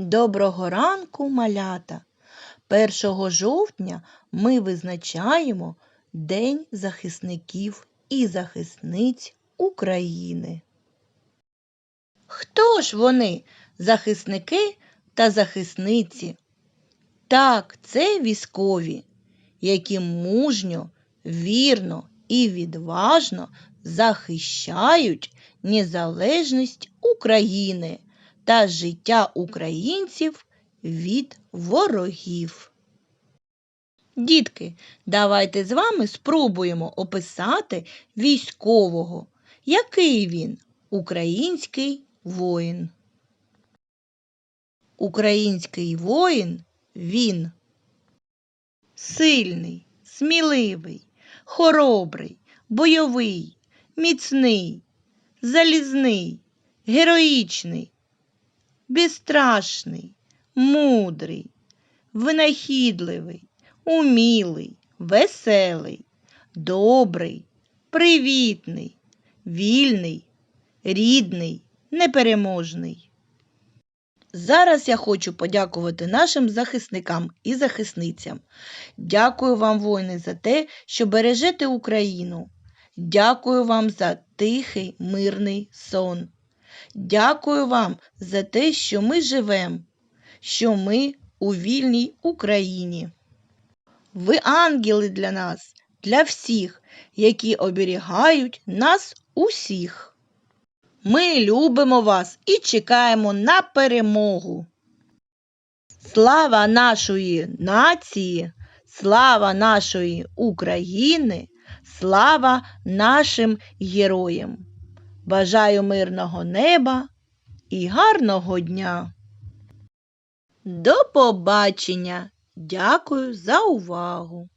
Доброго ранку, малята! 1 жовтня ми визначаємо День захисників і захисниць України. Хто ж вони, захисники та захисниці? Так, це військові, які мужньо, вірно і відважно захищають незалежність України та життя українців від ворогів. Дітки, давайте з вами спробуємо описати військового. Який він? Український воїн. Український воїн він сильний, сміливий, хоробрий, бойовий, міцний, залізний, героїчний, безстрашний, мудрий, винахідливий, умілий, веселий, добрий, привітний, вільний, рідний, непереможний. Зараз я хочу подякувати нашим захисникам і захисницям. Дякую вам, воїни, за те, що бережете Україну. Дякую вам за тихий мирний сон. Дякую вам за те, що ми живемо, що ми у вільній Україні. Ви ангели для нас, для всіх, які оберігають нас усіх. Ми любимо вас і чекаємо на перемогу. Слава нашої нації, слава нашої України, слава нашим героям. Бажаю мирного неба і гарного дня. До побачення. Дякую за увагу.